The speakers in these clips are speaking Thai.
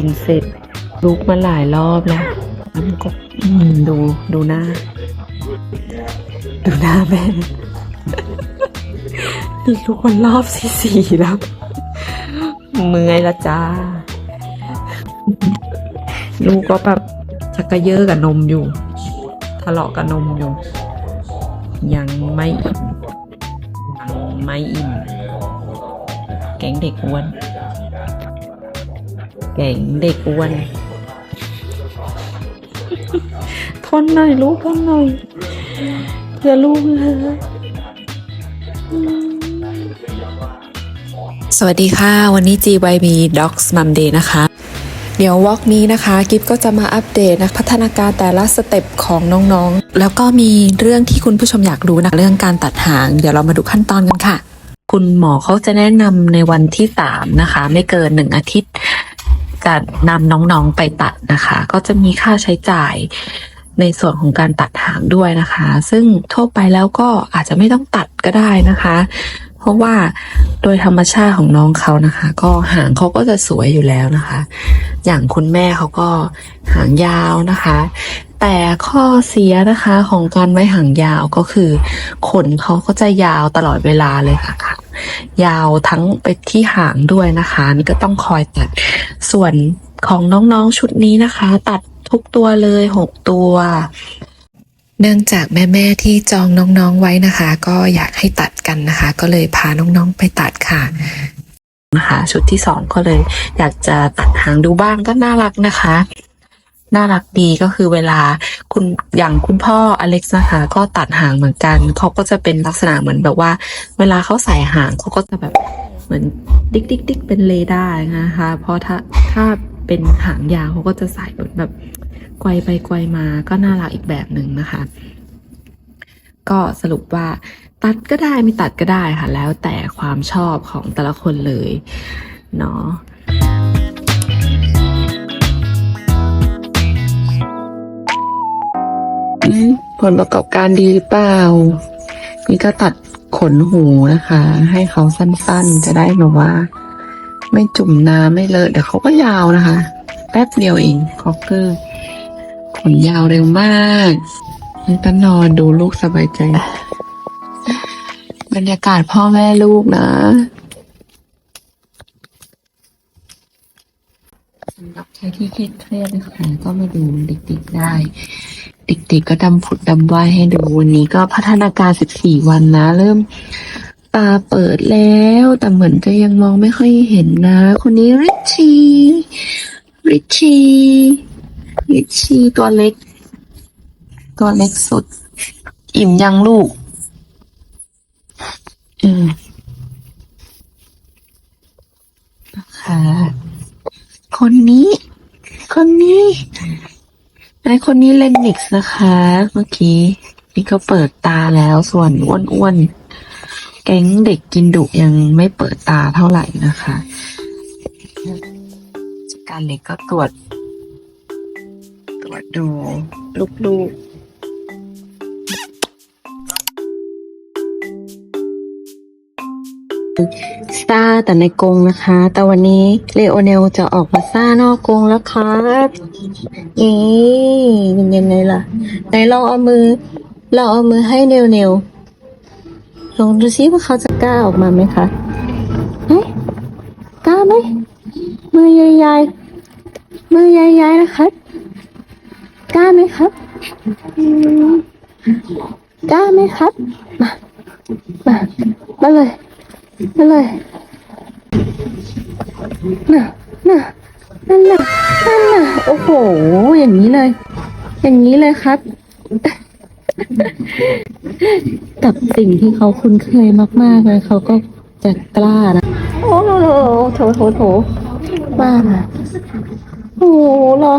กินเสร็จลุกมาหลายรอบแล้วแล้วมันก็ดูดูหน้า ดูหน้าแม่ลุกมันรอบที่สี่แล้วเมื่อยละจ้า ลูกก็แบบชักกระเยอะกับนมอยู่ ทะเลาะกับนมอยู่ ยังไม่อิ่มยังไม่อิ่ม แก๊งเด็กอ้วน แก๊งเด็กอ้วน ทนหน่อยลูกทนหน่อยเพื่อลูกนะสวัสดีค่ะ วันนี้ GYB Docs Mom Day นะคะ เดี๋ยววอล์กนี้นะคะกิฟก็จะมาอัปเดตนะพัฒนาการแต่ละสเต็ปของน้องๆ แล้วก็มีเรื่องที่คุณผู้ชมอยากรู้นะเรื่องการตัดหาง เดี๋ยวเรามาดูขั้นตอนกันค่ะ คุณหมอเขาจะแนะนำในวันที่สามนะคะ ไม่เกินหนึ่งอาทิตย์ จะนำน้องๆไปตัดนะคะ ก็จะมีค่าใช้จ่ายในส่วนของการตัดหางด้วยนะคะ ซึ่งทั่วไปแล้วก็อาจจะไม่ต้องตัดก็ได้นะคะ เพราะว่าโดยธรรมชาติของน้องเขานะคะ ก็หางเขาก็จะสวยอยู่แล้วนะคะ อย่างคุณแม่เขาก็หางยาวนะคะ แต่ข้อเสียนะคะของการไว้หางยาวก็คือ ขนเขาก็จะยาวตลอดเวลาเลยค่ะค่ะ ยาวทั้งไปที่หางด้วยนะคะนี่ก็ต้องคอยตัด ส่วนของน้องๆชุดนี้นะคะ ตัดทุกตัวเลยหกตัว เนื่องจากแม่ๆที่จองน้องๆไว้นะคะ ก็อยากให้ตัดกันนะคะ ก็เลยพาน้องๆไปตัดค่ะนะคะชุดที่สองก็เลยอยากจะตัดหางดูบ้างก็น่ารักนะคะ น่ารักดีก็คือเวลาคุณอย่างคุณพ่ออเล็กซ์นะคะก็ตัดหางเหมือนกันเขาก็จะเป็นลักษณะเหมือนแบบว่า เวลาเขาใส่หางเขาก็จะแบบเหมือนดิ๊กดิ๊กดิ๊กเป็นเลด้านะคะเพราะถ้าถ้าเป็นหางยาวเขาก็จะใส่แบบไกวไปไกวมาก็น่ารักอีกแบบหนึ่งนะคะ ก็สรุปว่าตัดก็ได้ไม่ตัดก็ได้ค่ะ แล้วแต่ความชอบของแต่ละคนเลยเนาะ ผลประกอบการดีหรือเปล่า นี่ก็ตัดขนหูนะคะ ให้เขาสั้นๆ จะได้แบบว่า ไม่จุ่มน้ำไม่เลอะเดี๋ยวเขาก็ยาวนะคะ แป๊บเดียวเองคอกเกอร์ขนยาวเร็วมากนี่ก็นอนดูลูกสบายใจ บรรยากาศพ่อแม่ลูกนะสำหรับใครที่เครียดนะคะก็มาดูเด็กๆได้ เด็กๆก็ดำผุดดำว่ายให้ดูวันนี้ก็พัฒนาการ14วันนะ เริ่มตาเปิดแล้ว แต่เหมือนจะยังมองไม่ค่อยเห็นนะ คนนี้ริชชี่ริชชี่ริชชี่ตัวเล็ก ตัวเล็กสุด อิ่มยังลูก อืมนะคะคนนี้ คนนี้ ไอคนนี้เล่นนิกส์นะคะ เมื่อกี้นี่ก็เปิดตาแล้วส่วนอ้วนๆ แก๊งเด็กกินดุยังไม่เปิดตาเท่าไหร่นะคะการเล็กก็ตรวจ ตรวจดูลูกๆ สตาร์แต่ในกรงนะคะ แต่วันนี้เลโอเนลจะออกมาซ่านอกกรงแล้วครับนี่เป็นยังไงล่ะไหนลองเอามือลองเอามือให้เนวเนวลองดูซิว่าเขาจะกล้าออกมาไหมคะเฮ้ยกล้าไหมมือใหญ่ๆมือใหญ่ๆนะครับกล้าไหมครับกล้าไหมครับ มา มามาเลย มาเลยน่ะน่ะนั่นน่ะนั่นน่ะโอ้โห อย่างนี้เลย อย่างนี้เลยครับ กับสิ่งที่เขาคุ้นเคยมาก ๆ เลย เขาก็จะกล้านะ โอ้โหโถโถโถมาโอ้โหรอ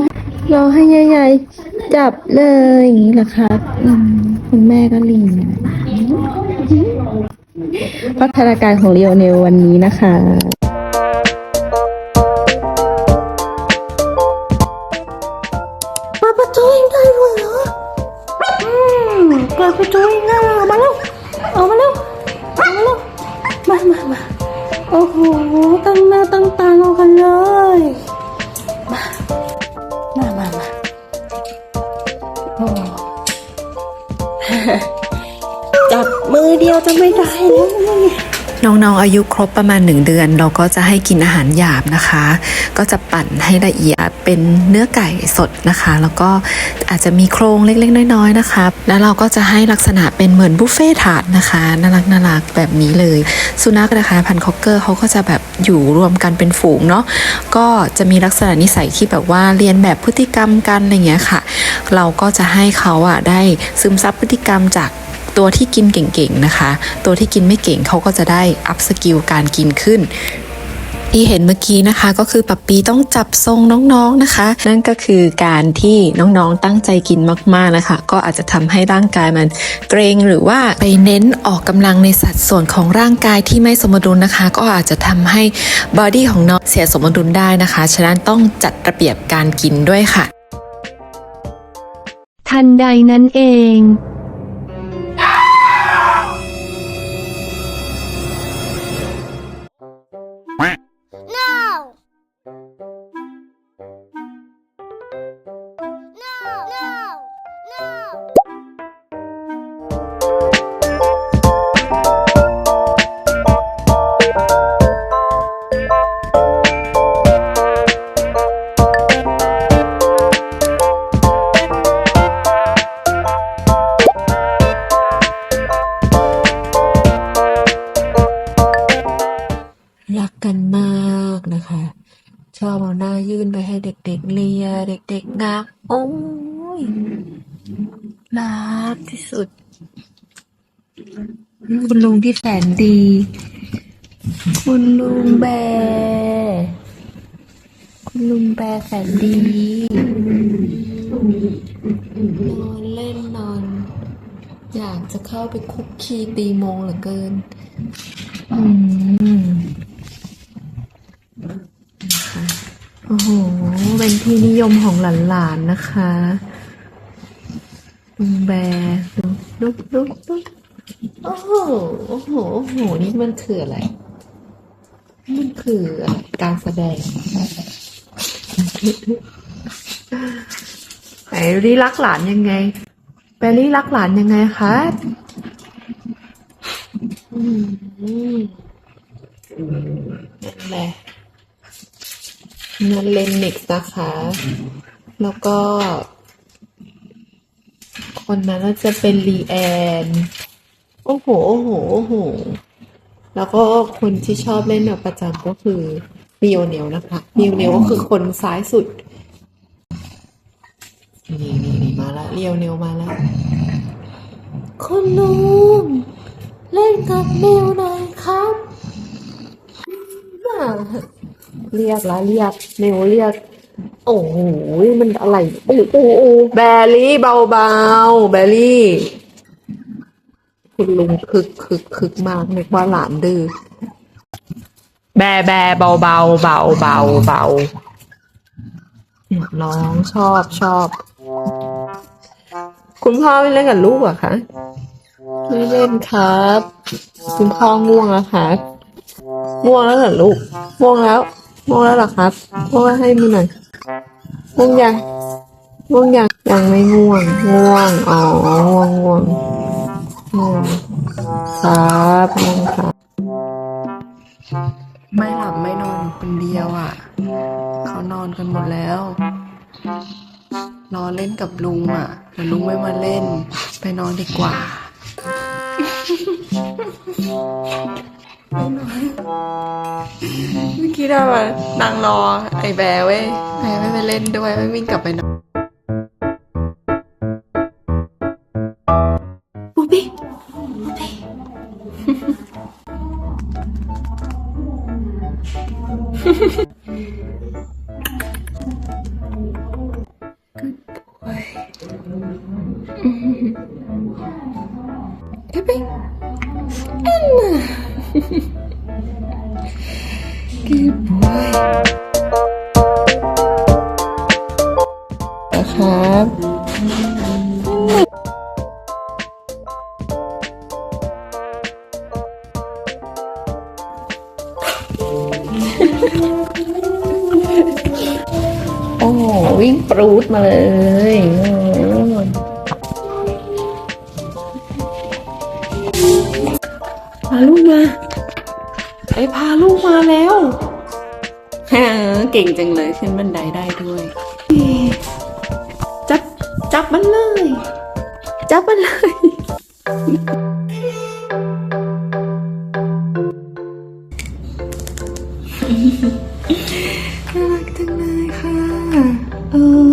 รอให้ใหญ่ๆจับเลยอย่างนี้แหละครับ คุณแม่ก็ลิง พัฒนาการของเรียวเนลวันนี้นะคะ อายุครบประมาณ 1 เดือน เราก็จะให้กินอาหารหยาบนะคะ ก็จะปั่นให้ละเอียดเป็นเนื้อไก่สดนะคะ แล้วก็อาจจะมีโครงเล็กๆ น้อยๆนะคะ แล้วเราก็จะให้ลักษณะเป็นเหมือนบุฟเฟ่ถาดนะคะน่ารักน่ารักแบบนี้เลย สุนัขนะคะพันคอกเกอร์เขาก็จะแบบอยู่รวมกันเป็นฝูงเนาะก็จะมีลักษณะนิสัยที่แบบว่าเรียนแบบพฤติกรรมกันอะไรเงี้ยค่ะ เราก็จะให้เขาอะได้ซึมซับพฤติกรรมจาก ตัวที่กินเก่งๆนะคะ ตัวที่กินไม่เก่งเขาก็จะได้อัพสกิลการกินขึ้นที่เห็นเมื่อกี้นะคะก็คือปับปีต้องจับทรงน้องๆนะคะ นั่นก็คือการที่น้องๆตั้งใจกินมากๆนะคะ ก็อาจจะทำให้ร่างกายมันเกรงหรือว่าไปเน้นออกกำลังในสัดส่วนของร่างกายที่ไม่สมดุลนะคะ ก็อาจจะทำให้บอดี้ของน้องเสียสมดุลได้นะคะ ฉะนั้นต้องจัดระเบียบการกินด้วยค่ะ ทันใดนั้นเอง รักที่สุด คุณลุงที่แสนดี คุณลุงแบร์คุณลุงแบร์แสนดี นอนเล่นนอน อยากจะเข้าไปคุกคีตีโมงเหลือเกิน อืมโอ้โห เป็นที่นิยมของหลานๆนะคะ แบร์ลุกลุกลุกโอ้โหโอ้โหโอ้โหนี่มันคืออะไร มันคืออะไรการแสดงไหนรีรักหลานยังไงแบรี่รักหลานยังไงคะอืมนั่นแหละนั่นเลนนิกส์นะคะ แล้วก็ คนนั้นน่าจะเป็นลีแอน โอ้โห โอ้โห โอ้โห แล้วก็คนที่ชอบเล่นแบบประจำก็คือมิโอเนลนะคะมิโอเนลก็คือคนซ้ายสุด นี่นี่นี่มาแล้วเรียวเนลมาแล้วคุณลุงเล่นกับเมวหน่อยครับอ่าเรียกละเรียกเมวเรียก โอ้โหมันอะไรโอ้โหโอ้โหแบรี่เบาเบาๆแบรี่ คุณลุงคึกคึกคึกมากนึกว่าหลานดื้อแบแบเบาเบาเบาเบาเบาเนี่ยน้องชอบชอบ คุณพ่อไม่เล่นกับลูกเหรอะคะไม่เล่นครับ คุณพ่อง่วงแล้วครับง่วงแล้วเหรอลูกง่วงแล้ว ง่วงแล้วเหรอครับง่วงให้มือหน่อยง่วงยังง่วงยังยังไม่ง่วงง่วงอ๋อง่วงง่วงง่วงครับง่วงครับไม่หลับไม่นอนคนเดียวอะ เขานอนกันหมดแล้วนอนเล่นกับลุงอะแต่ลุงไม่มาเล่น ไปนอนดีกว่า เมื่อกี้เราอะนั่งรอไอ้แบร์เว้ยแบไม่ไปเล่นด้วยไม่วิ่งกลับไปนอน นะครับ โอ้โหวิ่งปรูดมาเลยโอ้โหพาลูกมาไปพาลูกมาแล้ว เก่งจังเลยขึ้นบันไดได้ เ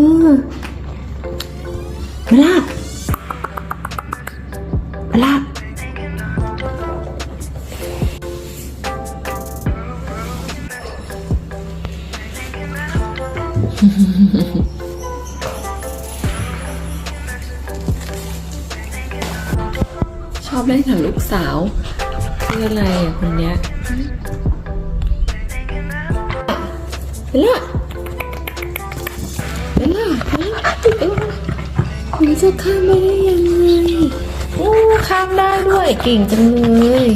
เก่งจังเลย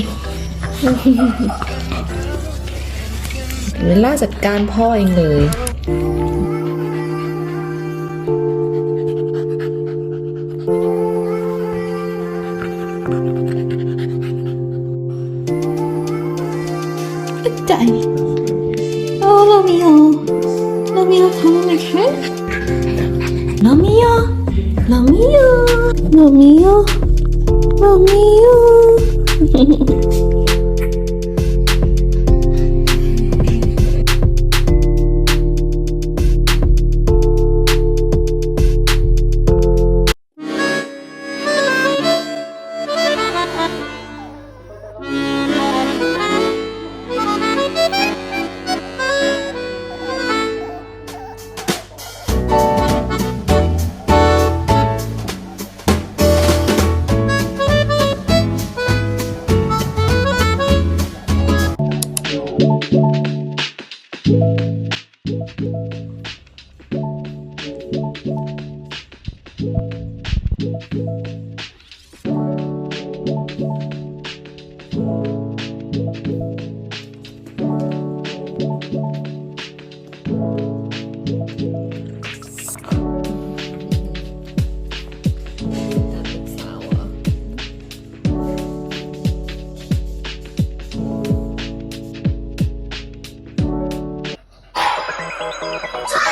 เบลล่าจัดการพ่อเองเลย Ah!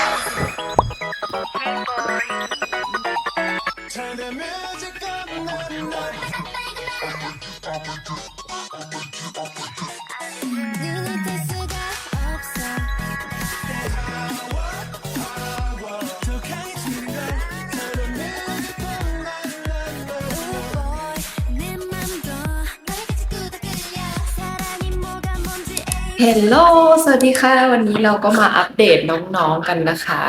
เฮลโลสวัสดีค่ะ วันนี้เราก็มาอัปเดตน้องๆกันนะคะ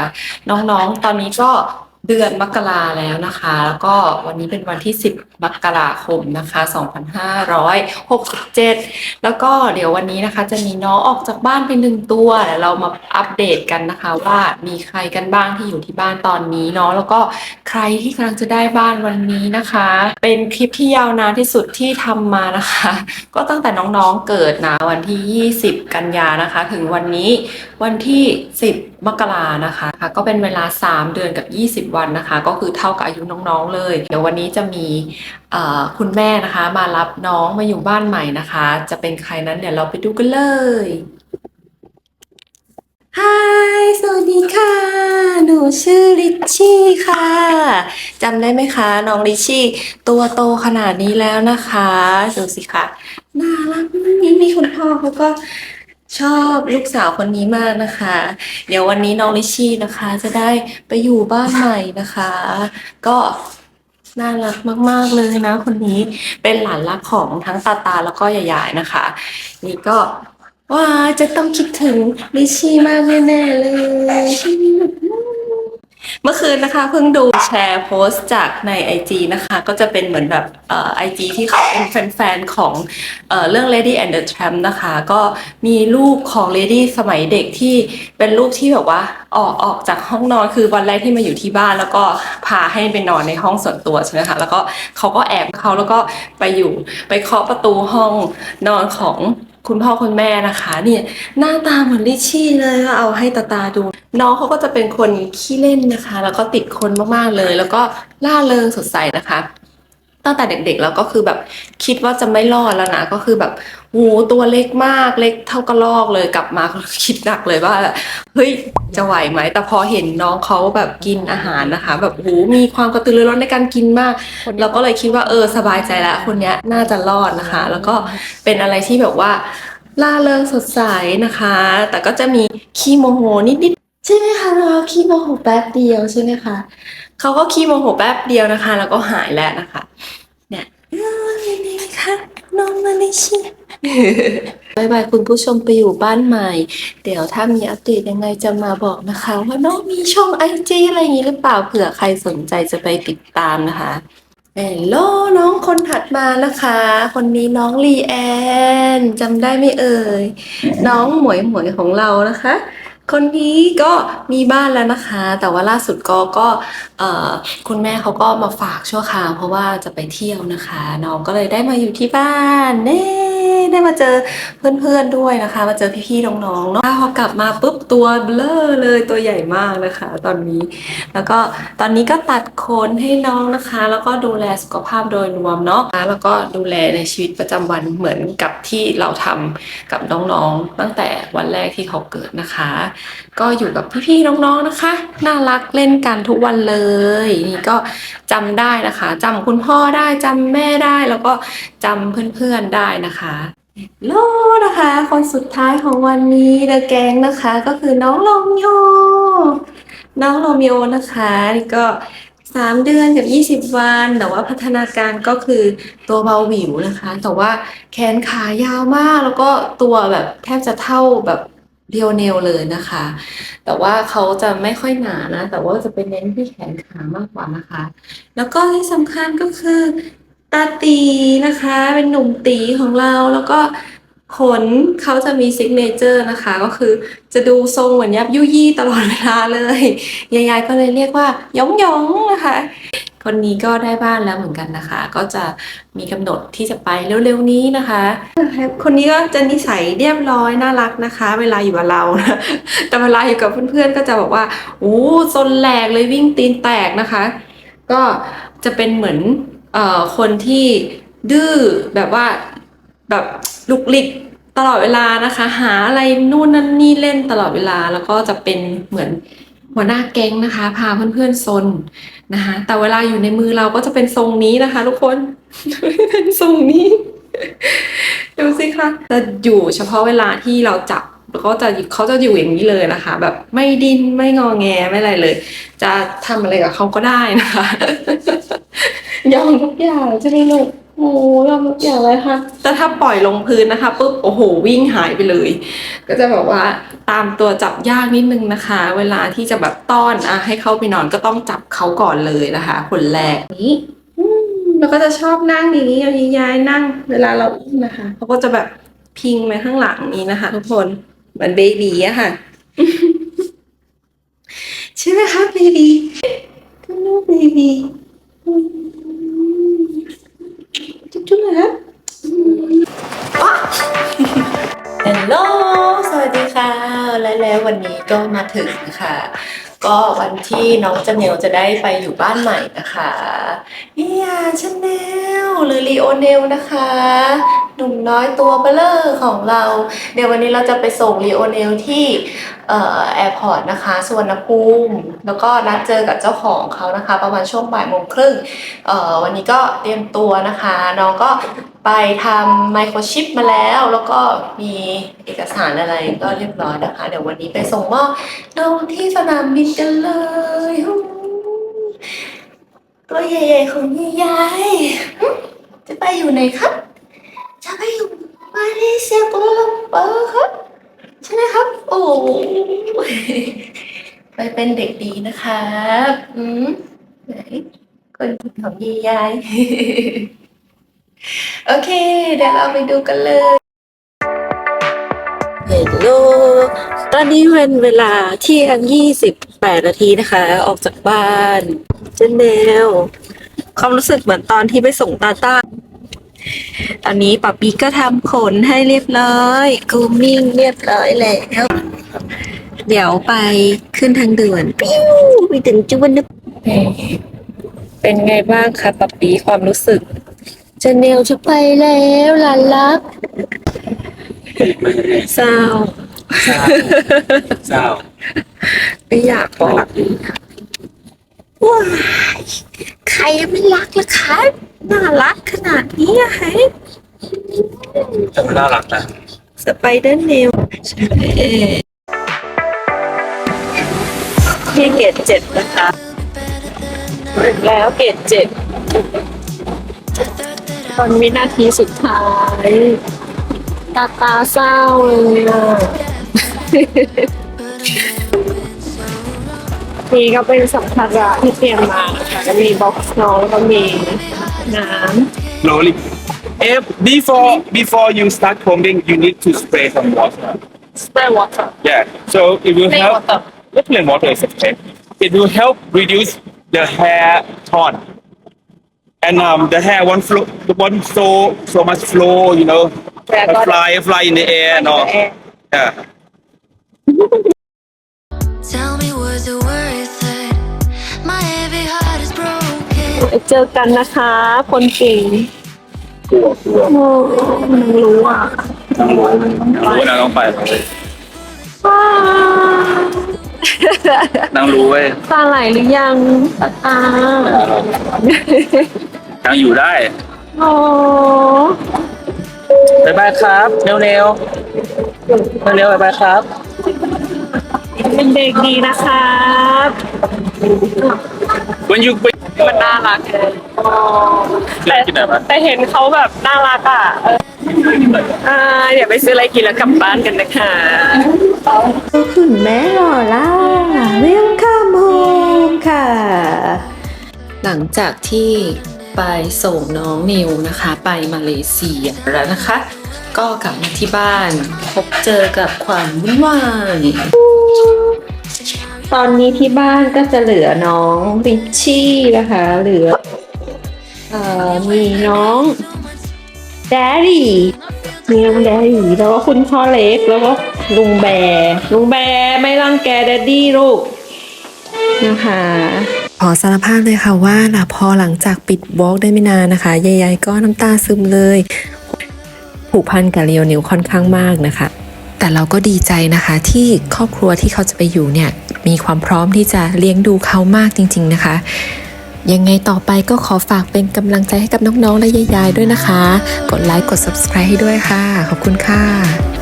น้องๆ ตอนนี้ก็ เดือนมกราแล้วนะคะ แล้วก็วันนี้เป็นวันที่ 10 มกราคมนะคะ 2567 แล้วก็เดี๋ยววันนี้นะคะ จะมีน้องออกจากบ้านไปหนึ่งตัวเดี๋ยวเรามาอัปเดตกันนะคะ ว่ามีใครกันบ้างที่อยู่ที่บ้านตอนนี้เนาะแล้วก็ใครที่กำลังจะได้บ้านวันนี้นะคะ เป็นคลิปที่ยาวนานที่สุดที่ทำมานะคะ ก็ตั้งแต่น้องๆเกิดนะวันที่ 20 กันยานะคะ ถึงวันนี้วันที่ 10 มกรานะคะ ก็เป็นเวลา 3 เดือนกับ 20 วันนะคะ ก็คือเท่ากับอายุน้องๆเลย เดี๋ยววันนี้จะมีคุณแม่นะคะ มารับน้องมาอยู่บ้านใหม่นะคะ จะเป็นใครนั้นเดี๋ยวเราไปดูกันเลยฮายสวัสดีค่ะ หนูชื่อริชชี่ค่ะจำได้ไหมคะ น้องริชชี่ ตัวโตขนาดนี้แล้วนะคะ ดูสิคะน่ารักนี่มีคุณพ่อเขาก็ ชอบลูกสาวคนนี้มากนะคะ เดี๋ยววันนี้น้องริชชี่นะคะ จะได้ไปอยู่บ้านใหม่นะคะ ก็น่ารักมาก ๆ เลยนะ คนนี้เป็นหลานรักของทั้งตาตาแล้วก็ยายๆนะคะ นี่ก็ว้าจะต้องคิดถึงริชชี่มากแน่ๆเลย เมื่อคืนนะคะเพิ่งดูแชร์โพสต์จากใน IG นะคะ ก็จะเป็นเหมือนแบบเอ่อ IG ที่เขาเป็นแฟนๆของเอ่อเรื่อง Lady and the Tramp นะคะ ก็มีรูปของ Lady สมัยเด็กที่เป็นรูปที่แบบว่าออกออกจากห้องนอนคือวันแรกที่มาอยู่ที่บ้าน แล้วก็พาให้ไปนอนในห้องส่วนตัวใช่ไหมคะแล้วก็เขาก็แอบเขาแล้วก็ไปอยู่ไปเคาะประตูห้องนอนของ คุณพ่อคุณแม่นะคะเนี่ยหน้าตาเหมือนลิชชี่เลยก็เอาให้ตาตาดู น้องเขาก็จะเป็นคนขี้เล่นนะคะ แล้วก็ติดคนมากๆเลย แล้วก็ล่าเริงสดใสนะคะ ตั้งแต่เด็กๆแล้วก็คือแบบคิดว่าจะไม่รอดแล้วนะก็คือแบบโหตัวเล็กมากเล็กเท่ากระรอกเลยกลับมาคิดหนักเลยว่าเฮ้ยจะไหวไหมแต่พอเห็นน้องเขาแบบกินอาหารนะคะ แบบโหมีความกระตือรือร้นในการกินมาก เราก็เลยคิดว่าเออสบายใจแล้วคนเนี้ยน่าจะรอดนะคะ แล้วก็เป็นอะไรที่แบบว่าล่าเริงสดใสนะคะ แต่ก็จะมีขี้โมโหนิดๆใช่ไหมคะเราขี้โมโหแป๊บเดียวใช่ไหมคะ เขาก็ขี้โมโหแป๊บเดียวนะคะ แล้วก็หายแล้วนะคะ เนี่ยเออเป็นไงคะน้องมาเลเซียบายบายคุณผู้ชมไปอยู่บ้านใหม่ เดี๋ยวถ้ามีอัปเดตยังไงจะมาบอกนะคะ ว่าน้องมีช่องไอจีอะไรอย่างนี้หรือเปล่าเผื่อใครสนใจจะไปติดตามนะคะเฮลโหลน้องคนถัดมานะคะ คนนี้น้องลีแอนจำได้ไหมเอ่ย น้องหมวยหมวยของเรานะคะ คนนี้ก็มีบ้านแล้วนะคะ แต่ว่าล่าสุดก็ก็คุณแม่เขาก็มาฝากชั่วคราวเพราะว่าจะไปเที่ยวนะคะ น้องก็เลยได้มาอยู่ที่บ้านเน่ได้มาเจอเพื่อนๆด้วยนะคะ มาเจอพี่ๆน้องๆเนาะพอกลับมาปุ๊บตัวเบลอเลยตัวใหญ่มากนะคะ ตอนนี้ แล้วก็ตอนนี้ก็ตัดขนให้น้องนะคะ แล้วก็ดูแลสุขภาพโดยรวมเนาะแล้วก็ดูแลในชีวิตประจำวันเหมือนกับที่เราทำกับน้องๆ ตั้งแต่วันแรกที่เขาเกิดนะคะก็อยู่กับพี่ๆน้องๆนะคะ น่ารักเล่นกันทุกวันเลย นี่ก็จำได้นะคะจำคุณพ่อได้จำแม่ได้แล้วก็จำเพื่อนๆได้นะคะโลนะคะ คนสุดท้ายของวันนี้เดอะแกงนะคะ ก็คือน้องโรมิโอน้องโรมิโอนะคะนี่ก็สามเดือนกับยี่สิบวัน แต่ว่าพัฒนาการก็คือตัวเบาหวิวนะคะ แต่ว่าแขนขายาวมากแล้วก็ตัวแบบแทบจะเท่าแบบ เรียวเนลเลยนะคะ แต่ว่าเขาจะไม่ค่อยหนานะ แต่ว่าจะเป็นเน้นที่แขนขามากกว่านะคะ แล้วก็ที่สำคัญก็คือตาตีนะคะ เป็นหนุ่มตีของเราแล้วก็ขนเขาจะมีซิกเนเจอร์นะคะ ก็คือจะดูทรงเหมือนยับยุยี่ตลอดเวลาเลย ยายๆก็เลยเรียกว่าหยองหยองนะคะ คนนี้ก็ได้บ้านแล้วเหมือนกันนะคะ ก็จะมีกำหนดที่จะไปเร็วๆนี้นะคะ คนนี้ก็จะนิสัยเรียบร้อยน่ารักนะคะ เวลาอยู่กับเรานะแต่เวลาอยู่กับเพื่อนๆก็จะบอกว่าโอ้ซนแหลกเลยวิ่งตีนแตกนะคะ ก็จะเป็นเหมือนเอ่อคนที่ดื้อแบบว่าแบบลุกลิกตลอดเวลานะคะ หาอะไรนู่นนั่นนี่เล่นตลอดเวลาแล้วก็จะเป็นเหมือน หัวหน้าแก๊งนะคะ พาเพื่อนๆซนนะคะ แต่เวลาอยู่ในมือเราก็จะเป็นทรงนี้นะคะ ทุกคนเป็นทรงนี้ดูสิคะจะอยู่เฉพาะเวลาที่เราจับก็จะเขาจะอยู่อย่างนี้เลยนะคะ แบบไม่ดิ้นไม่งอแงไม่อะไรเลย จะทำอะไรกับเขาก็ได้นะคะยอมทุกอย่างใช่ไหมลูก โอ้ยอมทุกอย่างเลยค่ะ แต่ถ้าปล่อยลงพื้นนะคะปุ๊บโอ้โหวิ่งหายไปเลย ก็จะแบบว่าตามตัวจับยากนิดนึงนะคะ เวลาที่จะแบบต้อนอะให้เข้าไปนอนก็ต้องจับเขาก่อนเลยนะคะคนแรกนี้แล้วก็จะชอบนั่งอย่างนี้เอายายนั่ง เวลาเราอุ้มนะคะเขาก็จะแบบพิงไปข้างหลังนี้นะคะ ทุกคนเหมือนเบบีอะค่ะใช่ไหมคะเบบีก็ลูกเบบี จุ๊บๆนะคะฮัลโหลสวัสดีค่ะ และแล้ววันนี้ก็มาถึงค่ะ ก็วันที่น้องจันเนลจะได้ไปอยู่บ้านใหม่นะคะนี่ยชาแนลหรือลีโอเนลนะคะ หนุ่มน้อยตัวเบลเลอร์ของเรา เดี๋ยววันนี้เราจะไปส่งลีโอเนลที่แอร์พอร์ตนะคะสุวรรณภูมิ แล้วก็นัดเจอกับเจ้าของเขานะคะ ประมาณช่วงบ่ายโมงครึ่งวันนี้ก็เตรียมตัวนะคะ น้องก็ไปทำไมโครชิปมาแล้ว แล้วก็มีเอกสารอะไรก็เรียบร้อยนะคะ เดี๋ยววันนี้ไปส่งมอบน้องที่สนามบินกันเลยหูตัวใหญ่ๆของยายจะไปอยู่ไหนครับ เลเซียกัวลาลัมเปอร์ครับ ใช่ไหมครับ โอ้ไปเป็นเด็กดีนะครับอืมไหนคนของยาย โอเค เดี๋ยวเราไปดูกันเลยเฮลโลตอนนี้เป็นเวลาเที่ยงยี่สิบแปดนาทีนะคะ ออกจากบ้าน เจนแนวความรู้สึกเหมือนตอนที่ไปส่งตาต้า ตอนนี้ป๊าปีก็ทำขนให้เรียบร้อยกูมิ่งเรียบร้อยแล้วเดี๋ยวไปขึ้นทางด่วนปิ้วไปถึงจุวรรณเป็นไงบ้างคะป๊าปีความรู้สึกจะเนลจะไปแล้วหลานรักเศร้าเศร้าไม่อยากบอกว้ายใครไม่รักล่ะคะ น่ารักขนาดนี้อะฮะแต่มันน่ารักนะสไปเดอร์เนลที่เกตเจ็ดนะคะถึงแล้วเกตเจ็ดตอนวินาทีสุดท้าย ตาตาเศร้าเลยอะนี่ก็เป็นสัมภาระที่เตรียมมานะคะก็มีบ็อกซ์น้องแล้วก็มีน้ำ slowly if before before you start combing you need to spray some water. Spray water. Yeah so it will Plain help water. Yeah, plain water is okay. It will help reduce the hair ton and um the hair won't flow won't so so much flow you know. Yeah, got it. fly fly in the air and all. yeah. Tell me, was it worth เจอกันนะคะ คนเก่งโอ้มันรู้อะรู้นะต้องไปว้านั่งรู้เว้ยตาไหลหรือยังตาตายังอยู่ได้โอ้บายบายครับเร็วเร็วเร็วบายบายครับ เป็นเด็กดีนะครับ when you มันน่ารักเลยแต่กินอะไรแต่เห็นเขาแบบน่ารักอะเอออ่าเดี๋ยวไปซื้ออะไรกินแล้วกลับบ้านกันนะคะคุณแม่หล่อล่าเวลคัมโฮมค่ะ หลังจากที่ไปส่งน้องนิวนะคะ ไปมาเลเซียแล้วนะคะ ก็กลับมาที่บ้านพบเจอกับความวุ่นวาย ตอนนี้ที่บ้านก็จะเหลือน้องริชชี่นะคะ เหลือเอ่อมีน้องแดรี่มีน้องแดรี่แล้วก็คุณพ่อเล็กแล้วก็ลุงแบร์ลุงแบร์ไม่รังแกแดดดี้ลูกนะคะขอสารภาพเลยค่ะว่านะพอหลังจากปิดวอล์กได้ไม่นานนะคะยายๆก็น้ำตาซึมเลย ผูกพันกับเรียวนิวค่อนข้างมากนะคะ แต่เราก็ดีใจนะคะที่ครอบครัวที่เขาจะไปอยู่เนี่ยมีความพร้อมที่จะเลี้ยงดูเขามากจริง ๆ นะคะยังไงต่อไปก็ขอฝากเป็นกำลังใจให้กับน้อง ๆ และยายๆด้วยนะคะ กดไลค์ กด subscribe ให้ด้วยค่ะ ขอบคุณค่ะ